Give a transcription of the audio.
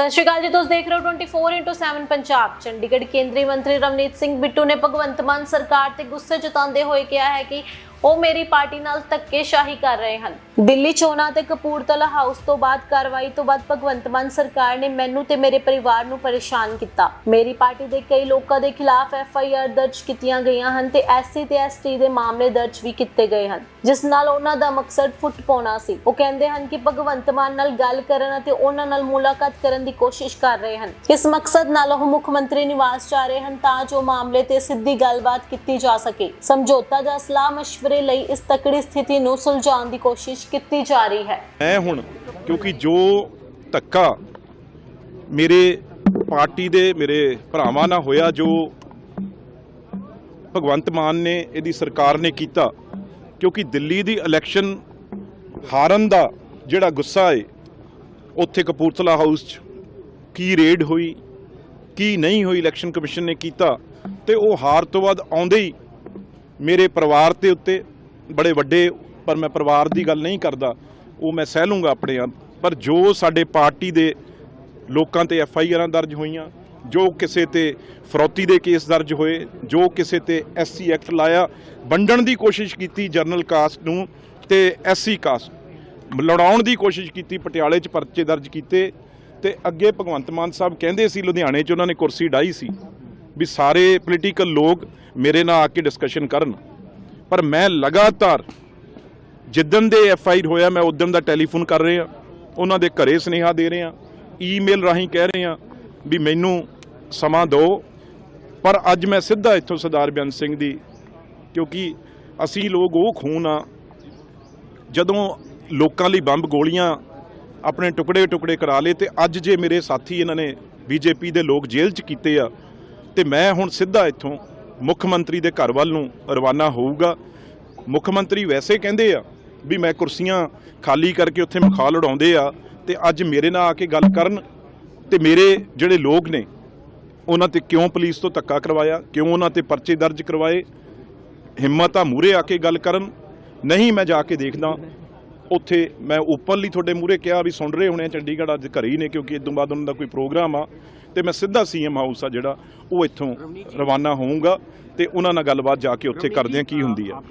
ਸਤਿ ਸ਼੍ਰੀ ਅਕਾਲ ਜੀ, ਤੁਸੀਂ ਦੇਖ ਰਹੇ ਹੋ 24x7 ਪੰਜਾਬ। ਚੰਡੀਗੜ੍ਹ ਕੇਂਦਰੀ ਮੰਤਰੀ ਰਵਨੀਤ ਸਿੰਘ ਬਿੱਟੂ ਨੇ ਭਗਵੰਤ ਮਾਨ ਸਰਕਾਰ ਤੇ ਗੁੱਸੇ ਜਤਾਉਂਦੇ ਹੋਏ ਕਿਹਾ ਹੈ ਕਿ ਉਹ ਮੇਰੀ ਪਾਰਟੀ ਨਾਲ ਧੱਕੇਸ਼ਾਹੀ ਕਰ ਰਹੇ ਹਨ। ਦਿੱਲੀ ਚੋਣਾਂ ਤੇ ਕਪੂਰਥਲਾ ਹਾਊਸ ਤੋਂ ਬਾਅਦ ਕਾਰਵਾਈ ਤੋਂ ਬਾਅਦ ਭਗਵੰਤ ਮਾਨ ਸਰਕਾਰ ਨੇ ਮੈਨੂੰ ਤੇ ਮੇਰੇ ਪਰਿਵਾਰ ਨੂੰ ਪਰੇਸ਼ਾਨ ਕੀਤਾ। ਮੇਰੀ ਪਾਰਟੀ ਦੇ ਕਈ ਲੋਕਾਂ ਦੇ ਖਿਲਾਫ ਐਫ ਆਈ ਆਰ ਦਰਜ ਕੀਤੀਆਂ ਗਈਆਂ ਹਨ ਤੇ ਐਸਸੀ ਤੇ ਐਸਟੀ ਦੇ ਮਾਮਲੇ ਦਰਜ ਵੀ ਕੀਤੇ ਗਏ ਹਨ, ਜਿਸ ਨਾਲ ਉਹਨਾਂ ਦਾ ਮਕਸਦ ਫੁੱਟ ਪਾਉਣਾ ਸੀ। ਉਹ ਕਹਿੰਦੇ ਹਨ ਕਿ ਭਗਵੰਤ ਮਾਨ ਨਾਲ ਗੱਲ ਕਰਨ ਅਤੇ ਉਹਨਾਂ ਨਾਲ ਮੁਲਾਕਾਤ ਕਰਨ ਦੀ ਕੋਸ਼ਿਸ਼ ਕਰ ਰਹੇ ਹਨ। ਇਸ ਮਕਸਦ ਨਾਲ ਉਹ ਮੁੱਖ ਮੰਤਰੀ ਨਿਵਾਸ ਜਾ ਰਹੇ ਹਨ ਤਾਂ ਜੋ ਮਾਮਲੇ ਤੇ ਸਿੱਧੀ ਗੱਲਬਾਤ ਕੀਤੀ ਜਾ ਸਕੇ। ਸਮਝੌਤਾ ਜਾਂ ਸਲਾਹ ਮਸ਼ਵਰਾ مشਵਰੇ ਲਈ ਇਸ ਤਕੜੀ ਸਥਿਤੀ ਨੂੰ ਸੁਲਝਾਉਣ ਦੀ ਕੋਸ਼ਿਸ਼ ਕੀਤੀ ਜਾ ਰਹੀ ਹੈ। ਮੈਂ ਹੁਣ, ਕਿਉਂਕਿ ਜੋ ਧੱਕਾ ਮੇਰੇ ਪਾਰਟੀ ਦੇ ਮੇਰੇ ਭਰਾਵਾਂ ਨਾਲ ਹੋਇਆ, ਜੋ ਭਗਵੰਤ ਮਾਨ ਨੇ, ਇਹਦੀ ਸਰਕਾਰ ਨੇ ਕੀਤਾ, ਕਿਉਂਕਿ ਦਿੱਲੀ ਦੀ ਇਲੈਕਸ਼ਨ ਹਾਰਨ ਦਾ ਜਿਹੜਾ ਗੁੱਸਾ ਏ, ਉੱਥੇ ਕਪੂਰਥਲਾ ਹਾਊਸ 'ਚ ਕੀ ਰੇਡ ਹੋਈ, ਕੀ ਨਹੀਂ ਹੋਈ ਇਲੈਕਸ਼ਨ ਕਮਿਸ਼ਨ ਨੇ ਕੀਤਾ, ਤੇ ਉਹ ਹਾਰ ਤੋਂ ਬਾਅਦ ਆਉਂਦੇ ਹੀ ਮੇਰੇ ਪਰਿਵਾਰ ਦੇ ਉੱਤੇ ਬੜੇ ਵੱਡੇ, ਪਰ ਮੈਂ ਪਰਿਵਾਰ ਦੀ ਗੱਲ ਨਹੀਂ ਕਰਦਾ, ਉਹ ਮੈਂ ਸਹਿ ਲੂੰਗਾ ਆਪਣੇ ਆਪ। ਪਰ ਜੋ ਸਾਡੇ ਪਾਰਟੀ ਦੇ ਲੋਕਾਂ ਤੇ ਐਫ ਆਈ ਆਰਾਂ ਦਰਜ ਹੋਈਆਂ, ਜੋ ਕਿਸੇ ਤੇ ਫਰੋਤੀ ਦੇ ਕੇਸ ਦਰਜ ਹੋਏ, ਜੋ ਕਿਸੇ ਤੇ ਐਸਸੀ ਐਕਟ ਲਾਇਆ, ਵੰਡਣ ਦੀ ਕੋਸ਼ਿਸ਼ ਕੀਤੀ ਜਰਨਲ ਕਾਸਟ ਨੂੰ ਤੇ ਐਸਸੀ ਕਾਸਟ ਲੜਾਉਣ ਦੀ ਕੋਸ਼ਿਸ਼ ਕੀਤੀ, ਪਟਿਆਲੇ 'ਚ ਪਰਚੇ ਦਰਜ ਕੀਤੇ ਤੇ ਅੱਗੇ ਭਗਵੰਤ ਮਾਨ ਸਾਹਿਬ ਕਹਿੰਦੇ ਸੀ, ਲੁਧਿਆਣੇ 'ਚ ਉਹਨਾਂ ਨੇ ਕੁਰਸੀ ਡਾਈ ਸੀ। ਵੀ ਸਾਰੇ ਪੋਲੀਟੀਕਲ ਲੋਕ ਮੇਰੇ ਨਾਲ ਆ ਕੇ ਡਿਸਕਸ਼ਨ ਕਰਨ। ਪਰ ਮੈਂ ਲਗਾਤਾਰ ਜਿੱਦਣ ਦੇ ਐਫ ਆਈ ਹੋਇਆ, ਮੈਂ ਉਦੋਂ ਦਾ ਟੈਲੀਫੋਨ ਕਰ ਰਿਹਾ। ਉਹਨਾਂ ਦੇ ਘਰੇ ਸੁਨੇਹਾ ਦੇ ਰਿਹਾ। ਈਮੇਲ ਰਾਹੀਂ ਕਹਿ ਰਿਹਾ ਵੀ ਮੈਨੂੰ ਸਮਾਂ ਦਿਓ। ਪਰ ਅੱਜ ਮੈਂ ਸਿੱਧਾ ਇੱਥੋਂ ਸਰਦਾਰ ਬਿਆਨ ਸਿੰਘ ਦੀ, ਕਿਉਂਕਿ ਅਸੀਂ ਲੋਕ ਉਹ ਖੂਨ ਆ, ਜਦੋਂ ਲੋਕਾਂ ਲਈ ਬੰਬ ਗੋਲੀਆਂ ਆਪਣੇ ਟੁਕੜੇ ਟੁਕੜੇ ਕਰਾ ਲਏ ਤੇ ਅੱਜ ਜੇ ਮੇਰੇ ਸਾਥੀ ਇਹਨਾਂ ਨੇ ਬੀਜੇਪੀ ਦੇ ਲੋਕ ਜੇਲ੍ਹ 'ਚ ਕੀਤੇ ਆ ਤੇ ਮੈਂ ਹੁਣ ਸਿੱਧਾ ਇੱਥੋਂ ਮੁੱਖ ਮੰਤਰੀ ਦੇ ਘਰ ਵੱਲ ਨੂੰ ਰਵਾਨਾ ਹੋਊਗਾ। ਮੁੱਖ ਮੰਤਰੀ ਵੈਸੇ ਕਹਿੰਦੇ ਆ ਵੀ ਮੈਂ ਕੁਰਸੀਆਂ ਖਾਲੀ ਕਰਕੇ ਉੱਥੇ ਮਖਾਲ ਉਡਾਉਂਦੇ ਆ ਤੇ ਅੱਜ ਮੇਰੇ ਨਾਲ ਆ ਕੇ ਗੱਲ ਕਰਨ ਤੇ ਮੇਰੇ ਜਿਹੜੇ ਲੋਕ ਨੇ, ਉਹਨਾਂ ਤੇ ਕਿਉਂ ਪੁਲਿਸ ਤੋਂ ਧੱਕਾ ਕਰਵਾਇਆ, ਕਿਉਂ ਉਹਨਾਂ ਤੇ ਪਰਚੇ ਦਰਜ ਕਰਵਾਏ? ਹਿੰਮਤ ਆ ਮੂਰੇ ਆ ਕੇ ਗੱਲ ਕਰਨ। ਨਹੀਂ ਮੈਂ ਜਾ ਕੇ ਦੇਖਦਾ। ਉੱਥੇ ਮੈਂ ਓਪਨਲੀ ਤੁਹਾਡੇ ਮੂਰੇ ਕਿਹਾ ਵੀ ਸੁਣ ਰਹੇ ਹੋਣੇ ਆ ਚੰਡੀਗੜ੍ਹ ਅੱਜ ਘਰੇ ਹੀ ਨੇ ਕਿਉਂਕਿ ਇਸ ਤੋਂ ਬਾਅਦ ਉਹਨਾਂ ਦਾ ਕੋਈ ਪ੍ਰੋਗਰਾਮ ਆ। ਤੇ ਮੈਂ ਸਿੱਧਾ ਸੀਐਮ ਹਾਊਸ ਆ ਜਿਹੜਾ ਉਹ ਇੱਥੋਂ ਰਵਾਨਾ ਹੋਊਂਗਾ ਤੇ ਉਹਨਾਂ ਨਾਲ ਗੱਲਬਾਤ ਜਾ ਕੇ ਉੱਥੇ ਕਰਦੇ ਆ ਕੀ ਹੁੰਦੀ ਆ।